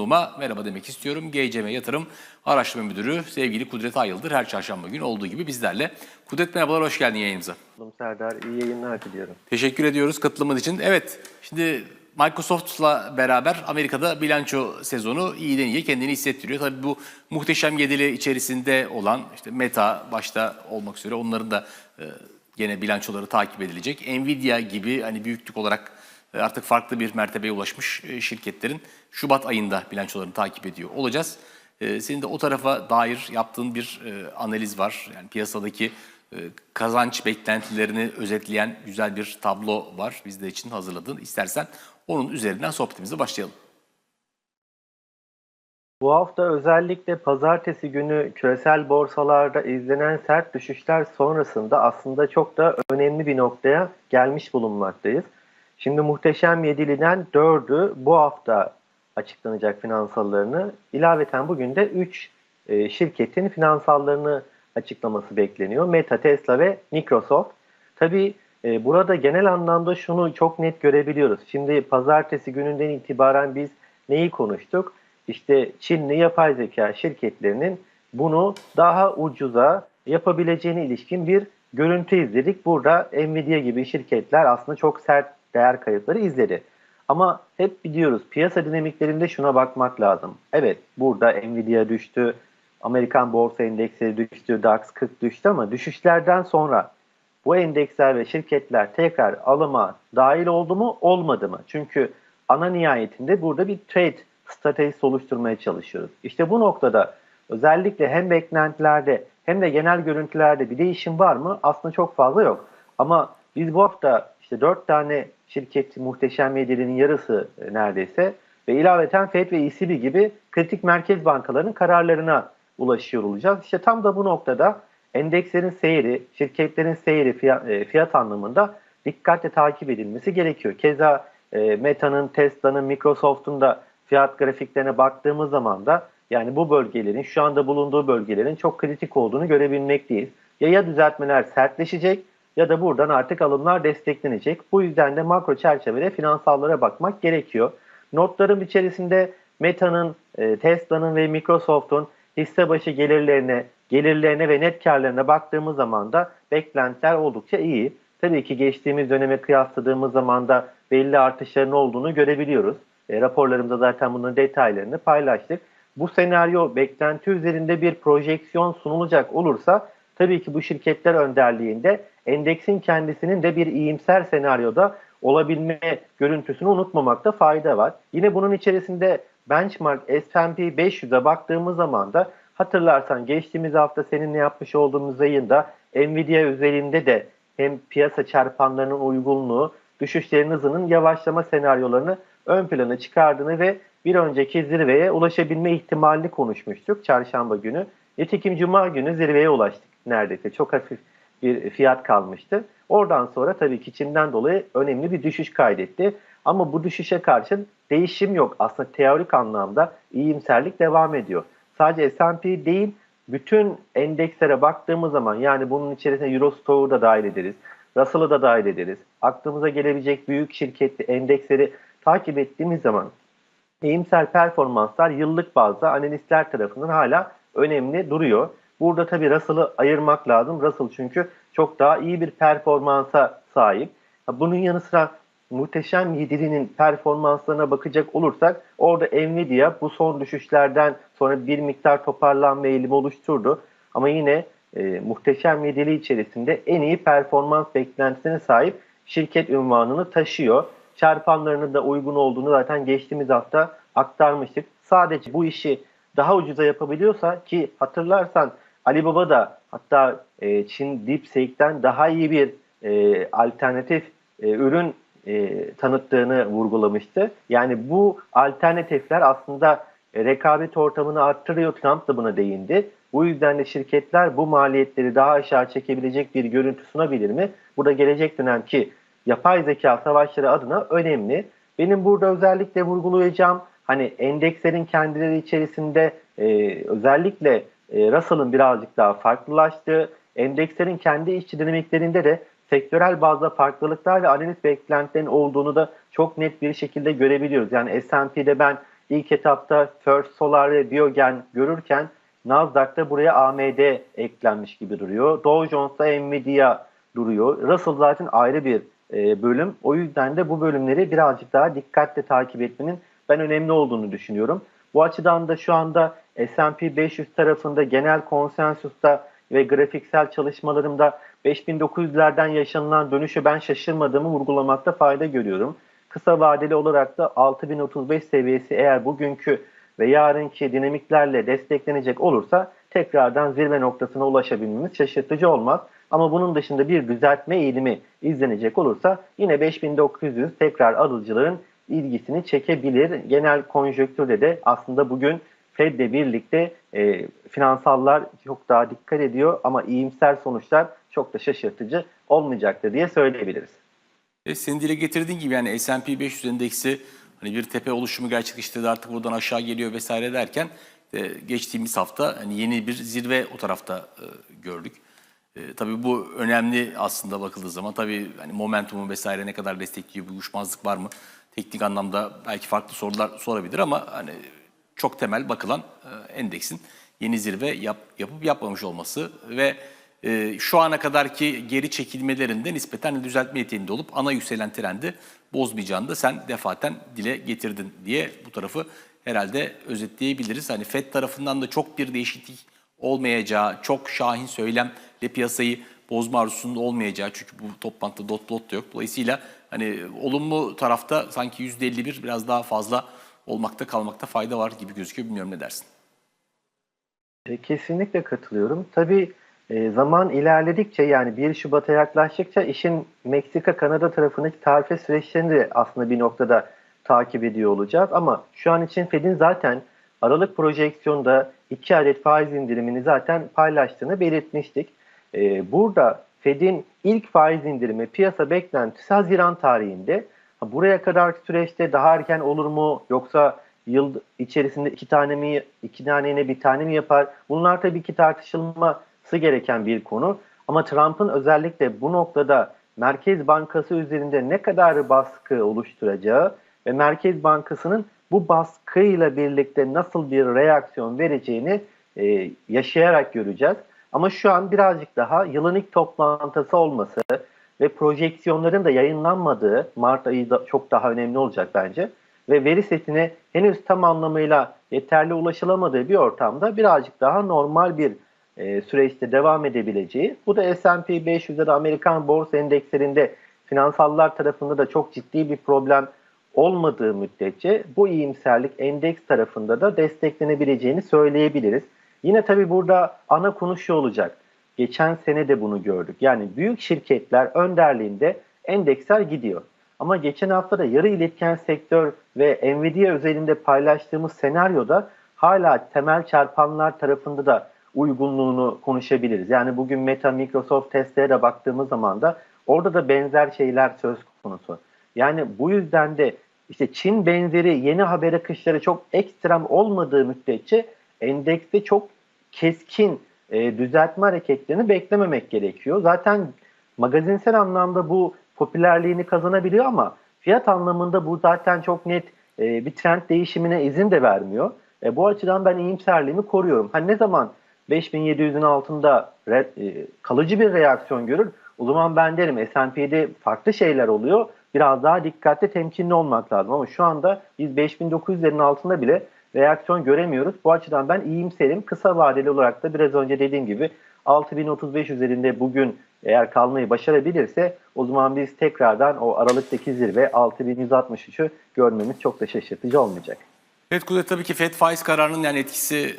konuğuma merhaba demek istiyorum. GCM Yatırım Araştırma Müdürü sevgili Kudret Ayıldır her çarşamba günü olduğu gibi bizlerle. Kudret merhabalar, hoş geldin yayınımıza. Serdar iyi yayınlar diliyorum. Teşekkür ediyoruz katılımın için. Evet, şimdi Microsoft'la beraber Amerika'da bilanço sezonu iyiden iyiye kendini hissettiriyor. Tabii bu muhteşem yedili içerisinde olan işte Meta başta olmak üzere onların da e, gene bilançoları takip edilecek. Nvidia gibi hani büyüklük olarak artık farklı bir mertebeye ulaşmış e, şirketlerin Şubat ayında bilançolarını takip ediyor olacağız. E, senin de o tarafa dair yaptığın bir e, analiz var. Yani piyasadaki e, kazanç beklentilerini özetleyen güzel bir tablo var bizde için hazırladığın. İstersen onun üzerinden sohbetimize başlayalım. Bu hafta özellikle pazartesi günü küresel borsalarda izlenen sert düşüşler sonrasında aslında çok da önemli bir noktaya gelmiş bulunmaktayız. Şimdi muhteşem yediliden 4'ü bu hafta açıklanacak finansallarını, ilaveten bugün de 3 şirketin finansallarını açıklaması bekleniyor. Meta, Tesla ve Microsoft. Tabii e, burada genel anlamda şunu çok net görebiliyoruz. Şimdi pazartesi gününden itibaren biz neyi konuştuk? İşte Çinli yapay zeka şirketlerinin bunu daha ucuza yapabileceğine ilişkin bir görüntü izledik. Burada Nvidia gibi şirketler aslında çok sert değer kayıpları izledi. Ama hep biliyoruz piyasa dinamiklerinde şuna bakmak lazım. Evet burada Nvidia düştü, Amerikan borsa endeksleri düştü, DAX 40 düştü ama düşüşlerden sonra bu endeksler ve şirketler tekrar alıma dahil oldu mu olmadı mı? Çünkü ana nihayetinde burada bir trade stratejisi oluşturmaya çalışıyoruz. İşte bu noktada özellikle hem beklentilerde hem de genel görüntülerde bir değişim var mı? Aslında çok fazla yok. Ama biz bu hafta işte 4 tane şirket muhteşem yedilinin yarısı neredeyse ve ilaveten FED ve ECB gibi kritik merkez bankalarının kararlarına ulaşıyor olacağız. İşte tam da bu noktada endekslerin seyri, şirketlerin seyri fiyat, fiyat anlamında dikkatle takip edilmesi gerekiyor. Keza e, Meta'nın, Tesla'nın, Microsoft'un da fiyat grafiklerine baktığımız zaman da yani bu bölgelerin, şu anda bulunduğu bölgelerin çok kritik olduğunu görebilmekteyiz. Ya ya düzeltmeler sertleşecek ya da buradan artık alımlar desteklenecek. Bu yüzden de makro çerçevede finansallara bakmak gerekiyor. Notlarım içerisinde Meta'nın, e, Tesla'nın ve Microsoft'un hisse başı gelirlerine, gelirlerine ve net karlarına baktığımız zaman da beklentiler oldukça iyi. Tabii ki geçtiğimiz döneme kıyasladığımız zaman da belli artışların olduğunu görebiliyoruz. E, raporlarımızda zaten bunun detaylarını paylaştık. Bu senaryo beklenti üzerinde bir projeksiyon sunulacak olursa tabii ki bu şirketler önderliğinde endeksin kendisinin de bir iyimser senaryoda olabilme görüntüsünü unutmamakta fayda var. Yine bunun içerisinde benchmark S&P 500'e baktığımız zaman da hatırlarsan geçtiğimiz hafta seninle yapmış olduğumuz yayında Nvidia üzerinde de hem piyasa çarpanlarının uygunluğu, düşüşlerin hızının yavaşlama senaryolarını ön plana çıkardığını ve bir önceki zirveye ulaşabilme ihtimalini konuşmuştuk çarşamba günü. Nitekim cuma günü zirveye ulaştık neredeyse. Çok hafif bir fiyat kalmıştı. Oradan sonra tabii ki Çin'den dolayı önemli bir düşüş kaydetti. Ama bu düşüşe karşın değişim yok. Aslında teorik anlamda iyimserlik devam ediyor. Sadece S&P değil, bütün endekslere baktığımız zaman yani bunun içerisine Eurostox'u da dahil ederiz. Russell'ı da dahil ederiz. Aklımıza gelebilecek büyük şirketli endeksleri takip ettiğimiz zaman iyimser performanslar yıllık bazda analistler tarafından hala önemli duruyor. Burada tabii Russell'ı ayırmak lazım. Russell çünkü çok daha iyi bir performansa sahip. Bunun yanı sıra muhteşem yedilinin performanslarına bakacak olursak orada Nvidia bu son düşüşlerden sonra bir miktar toparlanma eğilimi oluşturdu. Ama yine e, muhteşem yedili içerisinde en iyi performans beklentisine sahip şirket ünvanını taşıyor. Çarpanlarının da uygun olduğunu zaten geçtiğimiz hafta aktarmıştık. Sadece bu işi daha ucuza yapabiliyorsa ki hatırlarsan Alibaba da hatta e, Çin DeepSeek'ten daha iyi bir e, alternatif e, ürün e, tanıttığını vurgulamıştı. Yani bu alternatifler aslında e, rekabet ortamını arttırıyor. Trump da buna değindi. Bu yüzden de şirketler bu maliyetleri daha aşağı çekebilecek bir görüntü sunabilir mi? Burada gelecek dönemki yapay zeka savaşları adına önemli. Benim burada özellikle vurgulayacağım hani endekslerin kendileri içerisinde e, özellikle e, Russell'ın birazcık daha farklılaştığı, endekslerin kendi işçi dinamiklerinde de sektörel bazda farklılıklar ve analiz beklentilerinin olduğunu da çok net bir şekilde görebiliyoruz. Yani S&P'de ben ilk etapta First Solar ve Biogen görürken Nasdaq'ta buraya AMD eklenmiş gibi duruyor. Dow Jones'ta Nvidia duruyor. Russell zaten ayrı bir e, bölüm. O yüzden de bu bölümleri birazcık daha dikkatle takip etmenin ben önemli olduğunu düşünüyorum. Bu açıdan da şu anda S&P 500 tarafında genel konsensusta ve grafiksel çalışmalarımda 5900'lerden yaşanılan dönüşü ben şaşırmadığımı vurgulamakta fayda görüyorum. Kısa vadeli olarak da 6035 seviyesi eğer bugünkü ve yarınki dinamiklerle desteklenecek olursa tekrardan zirve noktasına ulaşabilmemiz şaşırtıcı olmaz. Ama bunun dışında bir düzeltme eğilimi izlenecek olursa yine 5900 tekrar alıcıların ilgisini çekebilir. Genel konjonktürde de aslında bugün Fed'le birlikte e, finansallar çok daha dikkat ediyor ama iyimser sonuçlar çok da şaşırtıcı olmayacaktır diye söyleyebiliriz. E, senin dile getirdiğin gibi yani S&P 500 endeksi hani bir tepe oluşumu gerçekleştirdi artık buradan aşağı geliyor vesaire derken e, geçtiğimiz hafta hani yeni bir zirve o tarafta e, gördük. E, tabii bu önemli aslında bakıldığı zaman tabii hani momentumu vesaire ne kadar destekliyor bir uyuşmazlık var mı? Teknik anlamda belki farklı sorular sorabilir ama hani çok temel bakılan e, endeksin yeni zirve yap, yapıp yapmamış olması ve e, şu ana kadarki geri çekilmelerinde nispeten düzeltme yeteneğinde olup ana yükselen trendi bozmayacağını da sen defaten dile getirdin diye bu tarafı herhalde özetleyebiliriz. Hani FED tarafından da çok bir değişiklik olmayacağı, çok şahin söylemle piyasayı bozma arzusunun olmayacağı çünkü bu toplantıda dot dot da yok. Dolayısıyla hani olumlu tarafta sanki %51 biraz daha fazla olmakta kalmakta fayda var gibi gözüküyor. Bilmiyorum ne dersin? E, Kesinlikle katılıyorum. Tabii e, zaman ilerledikçe yani 1 Şubat'a yaklaştıkça işin Meksika-Kanada tarafındaki tarife süreçlerini de aslında bir noktada takip ediyor olacağız. Ama şu an için Fed'in zaten Aralık projeksiyonda 2 adet faiz indirimini zaten paylaştığını belirtmiştik. E, burada Fed'in ilk faiz indirimi piyasa beklentisi Haziran tarihinde. Buraya kadar süreçte daha erken olur mu yoksa yıl içerisinde iki tane mi, iki taneye bir tane mi yapar? Bunlar tabii ki tartışılması gereken bir konu. Ama Trump'ın özellikle bu noktada Merkez Bankası üzerinde ne kadar baskı oluşturacağı ve Merkez Bankası'nın bu baskıyla birlikte nasıl bir reaksiyon vereceğini e, yaşayarak göreceğiz. Ama şu an birazcık daha yılın ilk toplantısı olması ve projeksiyonların da yayınlanmadığı Mart ayı da çok daha önemli olacak bence. Ve veri setine henüz tam anlamıyla yeterli ulaşılamadığı bir ortamda birazcık daha normal bir e, süreçte devam edebileceği. Bu da S&P 500 ya da Amerikan borsa endekslerinde finansallar tarafında da çok ciddi bir problem olmadığı müddetçe bu iyimserlik endeks tarafında da desteklenebileceğini söyleyebiliriz. Yine tabii burada ana konu şu olacak. Geçen sene de bunu gördük. Yani büyük şirketler önderliğinde endeksler gidiyor. Ama geçen hafta da yarı iletken sektör ve Nvidia özelinde paylaştığımız senaryoda hala temel çarpanlar tarafında da uygunluğunu konuşabiliriz. Yani bugün Meta, Microsoft testlere baktığımız zaman da orada da benzer şeyler söz konusu. Yani bu yüzden de işte Çin benzeri yeni haber akışları çok ekstrem olmadığı müddetçe endekste çok keskin e, düzeltme hareketlerini beklememek gerekiyor. Zaten magazinsel anlamda bu popülerliğini kazanabiliyor ama fiyat anlamında bu zaten çok net e, bir trend değişimine izin de vermiyor. E, bu açıdan ben iyimserliğimi koruyorum. Hani ne zaman 5700'ün altında re, e, kalıcı bir reaksiyon görür o zaman ben derim S&P'de farklı şeyler oluyor. Biraz daha dikkatli temkinli olmak lazım ama şu anda biz 5900'lerin altında bile reaksiyon göremiyoruz. Bu açıdan ben iyimserim. Kısa vadeli olarak da biraz önce dediğim gibi 6035 üzerinde bugün eğer kalmayı başarabilirse o zaman biz tekrardan o Aralık'taki zirve 6163'ü görmemiz çok da şaşırtıcı olmayacak. Evet Kudret tabii ki FED faiz kararının yani etkisi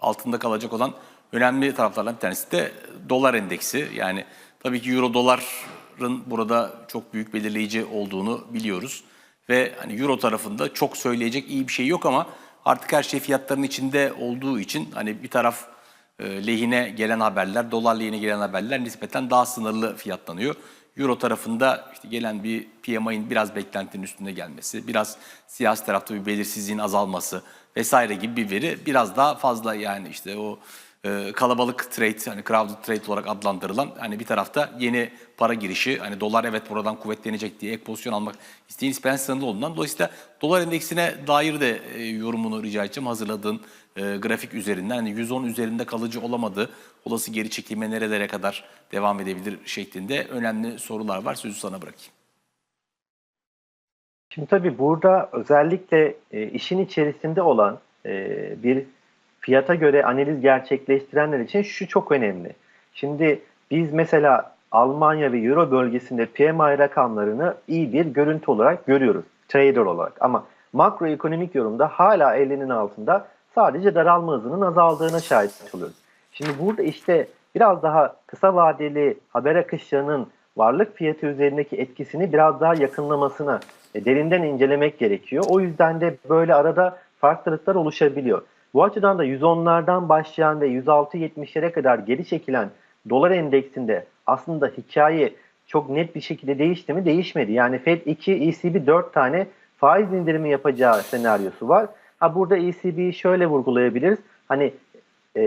altında kalacak olan önemli taraflardan bir tanesi de dolar endeksi. Yani tabii ki euro doların burada çok büyük belirleyici olduğunu biliyoruz. Ve hani euro tarafında çok söyleyecek iyi bir şey yok ama artık her şey fiyatların içinde olduğu için hani bir taraf e, lehine gelen haberler, dolar lehine gelen haberler nispeten daha sınırlı fiyatlanıyor. Euro tarafında işte gelen bir PMI'nin biraz beklentinin üstünde gelmesi, biraz siyasi tarafta bir belirsizliğin azalması vesaire gibi bir veri biraz daha fazla yani işte o e, kalabalık trade hani crowded trade olarak adlandırılan hani bir tarafta yeni para girişi hani dolar evet buradan kuvvetlenecek diye ek pozisyon almak isteyen Spencer'ın olduğundan dolayısıyla dolar endeksine dair de e, yorumunu rica edeceğim hazırladığın e, grafik üzerinden hani 110 üzerinde kalıcı olamadı olası geri çekilme nerelere kadar devam edebilir şeklinde önemli sorular var sözü sana bırakayım. Şimdi tabii burada özellikle e, işin içerisinde olan e, bir fiyata göre analiz gerçekleştirenler için şu çok önemli. Şimdi biz mesela Almanya ve Euro bölgesinde PMI rakamlarını iyi bir görüntü olarak görüyoruz. Trader olarak ama makroekonomik yorumda hala elinin altında sadece daralma hızının azaldığına şahit oluyoruz. Şimdi burada işte biraz daha kısa vadeli haber akışlarının varlık fiyatı üzerindeki etkisini biraz daha yakınlamasına e, derinden incelemek gerekiyor. O yüzden de böyle arada farklılıklar oluşabiliyor. Bu açıdan da 110'lardan başlayan ve 106-70'lere kadar geri çekilen dolar endeksinde aslında hikaye çok net bir şekilde değişti mi? Değişmedi. Yani Fed 2, ECB 4 tane faiz indirimi yapacağı senaryosu var. Ha burada ECB'yi şöyle vurgulayabiliriz. Hani e,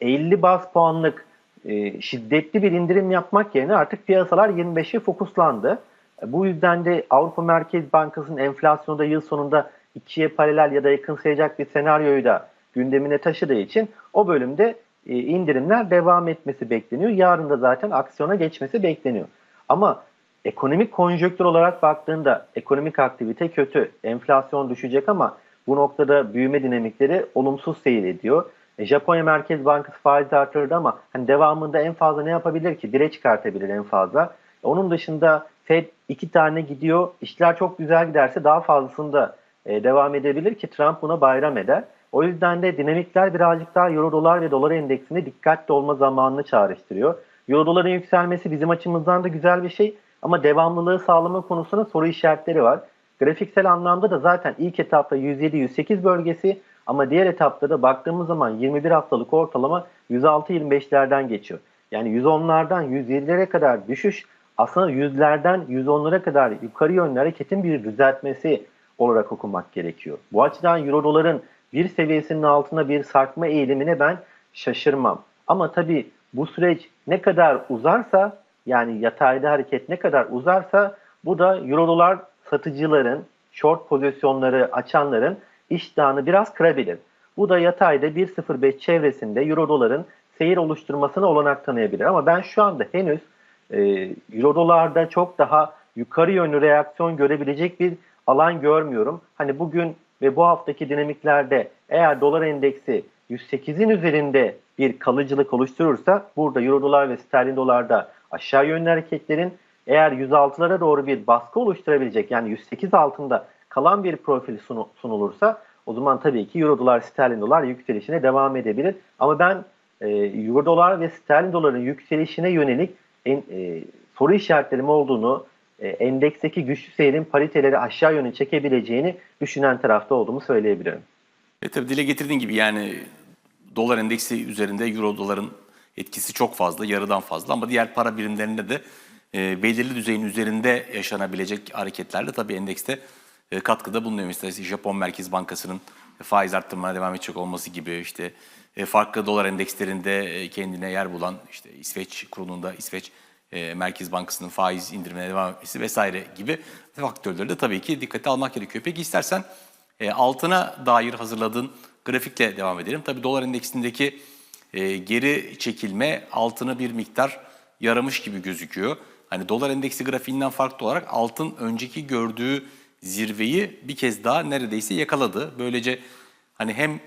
50 bas puanlık e, şiddetli bir indirim yapmak yerine artık piyasalar 25'e fokuslandı. Bu yüzden de Avrupa Merkez Bankası'nın enflasyonda yıl sonunda ikiye paralel ya da yakın sayacak bir senaryoyu da gündemine taşıdığı için o bölümde e, indirimler devam etmesi bekleniyor. Yarın da zaten aksiyona geçmesi bekleniyor. Ama ekonomik konjonktür olarak baktığında ekonomik aktivite kötü, enflasyon düşecek ama bu noktada büyüme dinamikleri olumsuz seyrediyor. E, Japonya Merkez Bankası faiz artırdı ama hani devamında en fazla ne yapabilir ki? Bire çıkartabilir en fazla. Onun dışında Fed iki tane gidiyor. İşler çok güzel giderse daha fazlasını da e, devam edebilir ki Trump buna bayram eder. O yüzden de dinamikler birazcık daha euro dolar ve dolar endeksinde dikkatli olma zamanını çağrıştırıyor. Euro doların yükselmesi bizim açımızdan da güzel bir şey ama devamlılığı sağlama konusunda soru işaretleri var. Grafiksel anlamda da zaten ilk etapta 107-108 bölgesi ama diğer etapta da baktığımız zaman 21 haftalık ortalama 106-25'lerden geçiyor. Yani 110'lardan 107'lere kadar düşüş aslında yüzlerden 110'lara kadar yukarı yönlü hareketin bir düzeltmesi olarak okumak gerekiyor. Bu açıdan euro doların bir seviyesinin altında bir sarkma eğilimine ben şaşırmam. Ama tabii bu süreç ne kadar uzarsa yani yatayda hareket ne kadar uzarsa bu da euro dolar satıcıların, short pozisyonları açanların iştahını biraz kırabilir. Bu da yatayda 1.05 çevresinde euro doların seyir oluşturmasına olanak tanıyabilir. Ama ben şu anda henüz e, euro dolarda çok daha yukarı yönlü reaksiyon görebilecek bir alan görmüyorum. Hani bugün ve bu haftaki dinamiklerde eğer dolar endeksi 108'in üzerinde bir kalıcılık oluşturursa burada euro dolar ve sterlin dolarda aşağı yönlü hareketlerin eğer 106'lara doğru bir baskı oluşturabilecek yani 108 altında kalan bir profil sunu, sunulursa o zaman tabii ki euro dolar sterlin dolar yükselişine devam edebilir. Ama ben e, euro dolar ve sterlin doların yükselişine yönelik en, e, soru işaretlerim olduğunu e, endeksteki güçlü seyrin pariteleri aşağı yöne çekebileceğini düşünen tarafta olduğumu söyleyebilirim. E tabii dile getirdiğin gibi yani dolar endeksi üzerinde euro doların etkisi çok fazla, yarıdan fazla ama diğer para birimlerinde de e, belirli düzeyin üzerinde yaşanabilecek hareketlerle tabii endekste e, katkıda bulunuyor. Mesela Japon Merkez Bankası'nın faiz arttırmaya devam edecek olması gibi işte e, farklı dolar endekslerinde e, kendine yer bulan işte İsveç kurulunda İsveç e, Merkez Bankası'nın faiz indirmeye devam etmesi vesaire gibi faktörleri de tabii ki dikkate almak gerekiyor. Peki istersen e, altına dair hazırladığın grafikle devam edelim. Tabii dolar endeksindeki e, geri çekilme altını bir miktar yaramış gibi gözüküyor. Hani dolar endeksi grafiğinden farklı olarak altın önceki gördüğü zirveyi bir kez daha neredeyse yakaladı. Böylece hani hem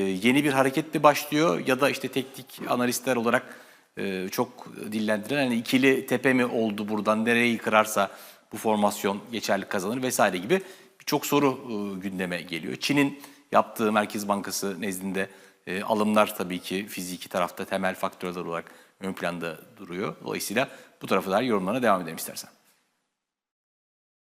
yeni bir hareket mi başlıyor ya da işte teknik analistler olarak e, çok dillendiren hani ikili tepe mi oldu buradan nereyi kırarsa bu formasyon geçerlik kazanır vesaire gibi birçok soru e, gündeme geliyor. Çin'in yaptığı Merkez Bankası nezdinde e, alımlar tabii ki fiziki tarafta temel faktörler olarak ön planda duruyor. Dolayısıyla bu tarafa dair yorumlarına devam edelim istersen.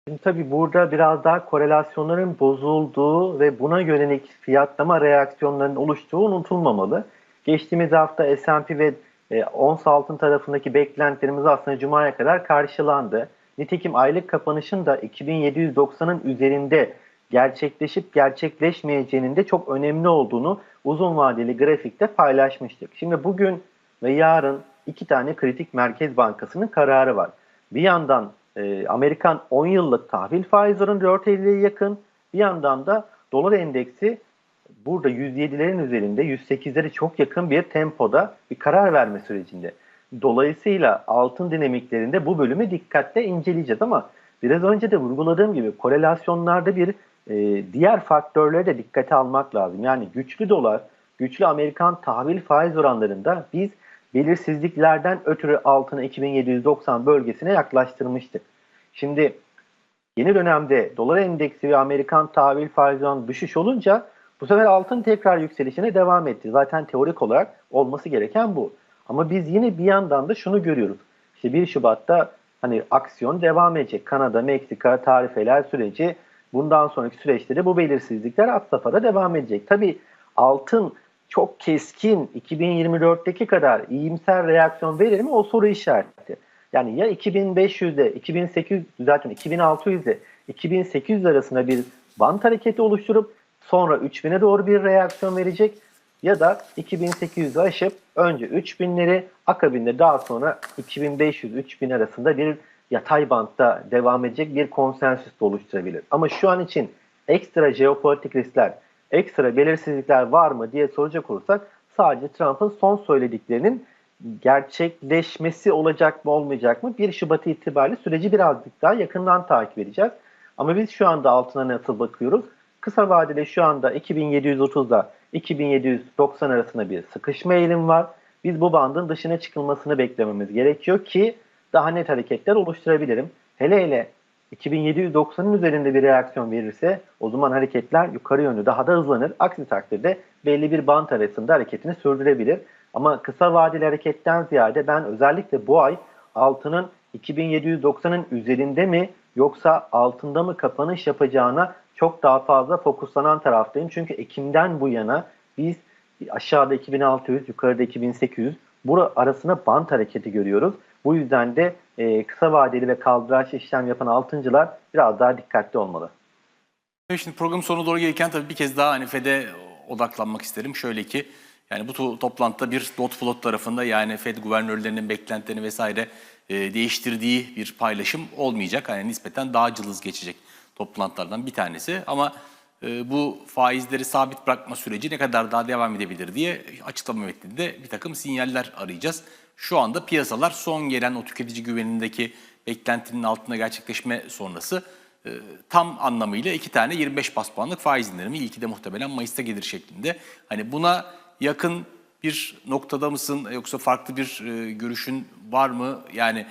Şimdi tabii burada biraz daha korelasyonların bozulduğu ve buna yönelik fiyatlama reaksiyonlarının oluştuğu unutulmamalı. Geçtiğimiz hafta S&P ve e, ons altın tarafındaki beklentilerimiz aslında Cuma'ya kadar karşılandı. Nitekim aylık kapanışın da 2790'ın üzerinde gerçekleşip gerçekleşmeyeceğinin de çok önemli olduğunu uzun vadeli grafikte paylaşmıştık. Şimdi bugün ve yarın iki tane kritik Merkez Bankası'nın kararı var. Bir yandan e, Amerikan 10 yıllık tahvil faiz oranı 4.50'ye yakın, bir yandan da dolar endeksi burada 107'lerin üzerinde 108'lere çok yakın bir tempoda bir karar verme sürecinde. Dolayısıyla altın dinamiklerinde bu bölümü dikkatle inceleyeceğiz ama biraz önce de vurguladığım gibi korelasyonlarda bir e, diğer faktörleri de dikkate almak lazım. Yani güçlü dolar, güçlü Amerikan tahvil faiz oranlarında biz belirsizliklerden ötürü altını 2790 bölgesine yaklaştırmıştık. Şimdi yeni dönemde dolar endeksi ve Amerikan tahvil faiz oranı düşüş olunca bu sefer altın tekrar yükselişine devam etti. Zaten teorik olarak olması gereken bu. Ama biz yine bir yandan da şunu görüyoruz. İşte 1 Şubat'ta hani aksiyon devam edecek. Kanada, Meksika tarifeler süreci bundan sonraki süreçte bu belirsizlikler at safhada devam edecek. Tabii altın çok keskin 2024'teki kadar iyimser reaksiyon verir mi? O soru işareti. Yani ya 2500'de, 2800 zaten 2600'de 2800 arasında bir bant hareketi oluşturup sonra 3000'e doğru bir reaksiyon verecek ya da 2800'ü aşıp önce 3000'leri akabinde daha sonra 2500-3000 arasında bir yatay bantta devam edecek bir konsensüs oluşturabilir. Ama şu an için ekstra jeopolitik riskler, ekstra belirsizlikler var mı diye soracak olursak sadece Trump'ın son söylediklerinin gerçekleşmesi olacak mı olmayacak mı 1 Şubat itibariyle süreci birazcık daha yakından takip edeceğiz. Ama biz şu anda altına nasıl bakıyoruz? Kısa vadede şu anda 2730'da 2790 arasında bir sıkışma eğilim var. Biz bu bandın dışına çıkılmasını beklememiz gerekiyor ki daha net hareketler oluşturabilirim. Hele hele 2790'ın üzerinde bir reaksiyon verirse o zaman hareketler yukarı yönlü daha da hızlanır. Aksi takdirde belli bir bant arasında hareketini sürdürebilir. Ama kısa vadeli hareketten ziyade ben özellikle bu ay altının 2790'ın üzerinde mi yoksa altında mı kapanış yapacağına çok daha fazla fokuslanan taraftayım. Çünkü Ekim'den bu yana biz aşağıda 2600, yukarıda 2800 bura arasına bant hareketi görüyoruz. Bu yüzden de e, kısa vadeli ve kaldıraç işlem yapan altıncılar biraz daha dikkatli olmalı. Şimdi programın sonuna doğru gelirken tabii bir kez daha hani FED'e odaklanmak isterim. Şöyle ki yani bu to- toplantıda bir dot plot tarafında yani FED guvernörlerinin beklentilerini vesaire e, değiştirdiği bir paylaşım olmayacak. Hani nispeten daha cılız geçecek toplantılardan bir tanesi. Ama e, bu faizleri sabit bırakma süreci ne kadar daha devam edebilir diye açıklama metninde bir takım sinyaller arayacağız. Şu anda piyasalar son gelen o tüketici güvenindeki beklentinin altında gerçekleşme sonrası e, tam anlamıyla iki tane 25 bas puanlık faiz indirimi ilki de muhtemelen Mayıs'ta gelir şeklinde. Hani buna yakın bir noktada mısın yoksa farklı bir e, görüşün var mı? Yani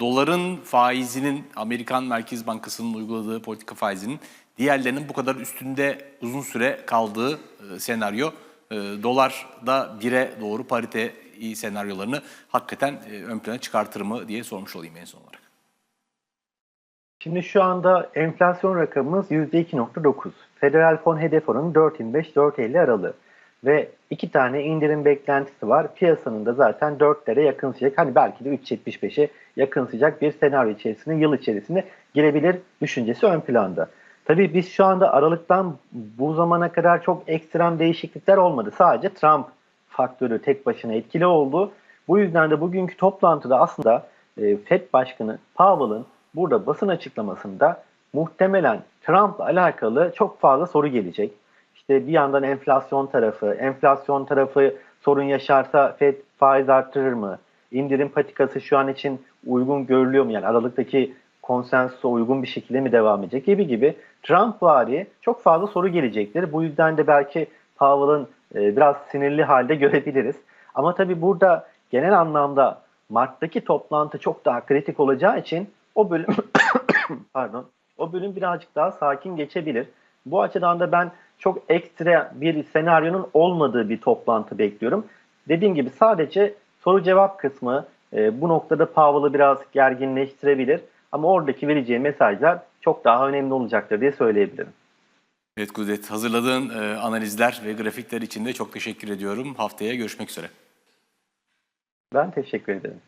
doların faizinin Amerikan Merkez Bankası'nın uyguladığı politika faizinin diğerlerinin bu kadar üstünde uzun süre kaldığı e, senaryo e, dolarda bire doğru parite senaryolarını hakikaten e, ön plana çıkartır mı diye sormuş olayım en son olarak. Şimdi şu anda enflasyon rakamımız %2.9. Federal fon hedef oranı 4.25-4.50 aralığı. Ve iki tane indirim beklentisi var. Piyasanın da zaten 4'lere yakınsayacak. Hani belki de 3.75'e yakınsayacak bir senaryo içerisinde yıl içerisinde girebilir düşüncesi ön planda. Tabii biz şu anda Aralık'tan bu zamana kadar çok ekstrem değişiklikler olmadı. Sadece Trump faktörü tek başına etkili oldu. Bu yüzden de bugünkü toplantıda aslında e, FED Başkanı Powell'ın burada basın açıklamasında muhtemelen Trump'la alakalı çok fazla soru gelecek. İşte bir yandan enflasyon tarafı, enflasyon tarafı sorun yaşarsa FED faiz arttırır mı? İndirim patikası şu an için uygun görülüyor mu? Yani Aralık'taki konsensusa uygun bir şekilde mi devam edecek gibi gibi Trump vari çok fazla soru gelecektir. Bu yüzden de belki Powell'ın e, biraz sinirli halde görebiliriz. Ama tabii burada genel anlamda Mart'taki toplantı çok daha kritik olacağı için o bölüm pardon o bölüm birazcık daha sakin geçebilir. Bu açıdan da ben çok ekstra bir senaryonun olmadığı bir toplantı bekliyorum. Dediğim gibi sadece soru cevap kısmı e, bu noktada Powell'ı biraz gerginleştirebilir. Ama oradaki vereceği mesajlar çok daha önemli olacaktır diye söyleyebilirim. Evet Kudret, hazırladığın e, analizler ve grafikler için de çok teşekkür ediyorum. Haftaya görüşmek üzere. Ben teşekkür ederim.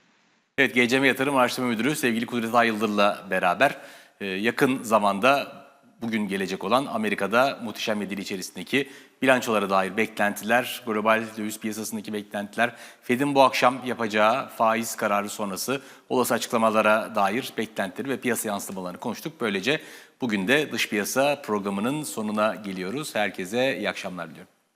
Evet, GCM Yatırım Araştırma Müdürü sevgili Kudret Ayıldır'la beraber e, yakın zamanda bugün gelecek olan Amerika'da muhteşem yedili içerisindeki bilançolara dair beklentiler, global döviz piyasasındaki beklentiler, Fed'in bu akşam yapacağı faiz kararı sonrası olası açıklamalara dair beklentileri ve piyasa yansımalarını konuştuk. Böylece bugün de dış piyasa programının sonuna geliyoruz. Herkese iyi akşamlar diliyorum.